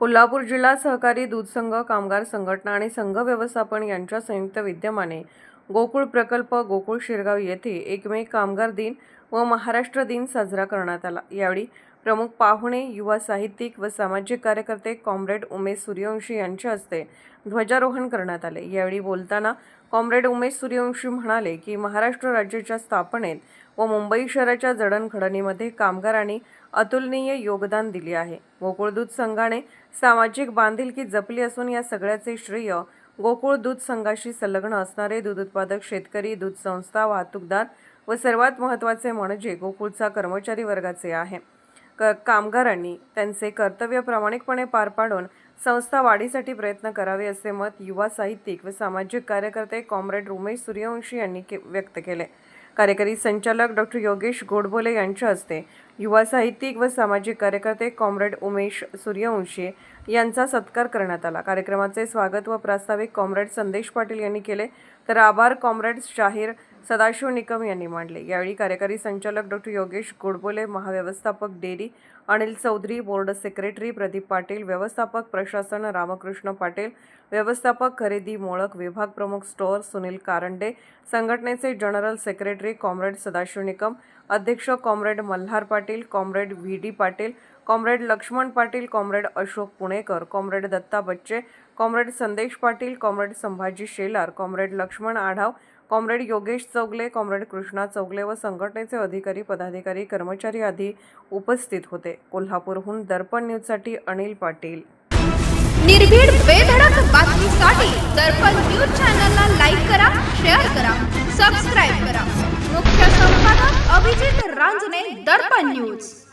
कोल्हापूर जिल्हा सहकारी दूध संघ कामगार संघटना आणि संघ व्यवस्थापन यांच्या संयुक्त विद्यमाने गोकुळ प्रकल्प गोकुळ शिरगाव येथे एक मे कामगार दिन व महाराष्ट्र दिन साजरा करण्यात आला. यावेळी प्रमुख पाहुणे युवा साहित्यिक व सामाजिक कार्यकर्ते कॉम्रेड उमेश सूर्यवंशी यांच्या हस्ते ध्वजारोहण करण्यात आले. यावेळी बोलताना कॉम्रेड उमेश सूर्यवंशी म्हणाले की महाराष्ट्र राज्याच्या स्थापनेत व मुंबई शहराच्या जडणघडणीमध्ये कामगारांनी अतुलनीय योगदान दिले आहे. गोकुळ दूध संघाने सामाजिक बांधिलकी जपली असून या सगळ्याचे श्रेय गोकुळ दूध संघाशी संलग्न असणारे दूध उत्पादक शेतकरी दूध संस्था वाहतूकदार व सर्वात महत्त्वाचे म्हणजे गोकुळचा कर्मचारी वर्गाचे आहे. क कामगारांनी त्यांचे कर्तव्य प्रामाणिकपणे पार पाडून संस्था वाढीसाठी प्रयत्न करावे असे मत युवा साहित्यिक व सामाजिक कार्यकर्ते कॉम्रेड उमेश सूर्यवंशी यांनी के व्यक्त केले. कार्यकारी संचालक डॉक्टर योगेश गोडबोले यांच्या हस्ते युवा साहित्यिक व सामाजिक कार्यकर्ते कॉम्रेड उमेश सूर्यवंशी यांचा सत्कार करण्यात आला. कार्यक्रमाचे स्वागत व प्रास्ताविक कॉम्रेड संदेश पाटील यांनी केले. तर आभार कॉम्रेड शाहीर सदाशिव निकम यांनी मांडले. यावेळी कार्यकारी संचालक डॉक्टर योगेश गोडबोले महाव्यवस्थापक dairy Anil Chaudhari board secretary Pradeep Patil व्यवस्थापक प्रशासन रामकृष्ण पाटील व्यवस्थापक खरेदी मोळक विभाग प्रमुख स्टोअर सुनील कारंडे संघटनेचे general secretary comrade Sadashiv Nikam अध्यक्ष comrade Malhar Patil comrade V D Patil comrade Laxman Patil comrade Ashok Punekar comrade Datta Bachche comrade Sandesh Patil comrade Sambhaji Shelar comrade Laxman Adhav comrade Yogesh Chougule comrade Krishna Chougule व संघटनेचे अधिकारी पदाधिकारी कर्मचारी आदी उपस्थित होते. कोल्हापूरहून दर्पण न्यूजसाठी अनिल पाटील. निर्भीड बेधडक बातमीसाठी दर्पण न्यूज चॅनलला लाईक करा शेअर करा सबस्क्राईब करा. કાંચને દર્પણ ન્યૂઝ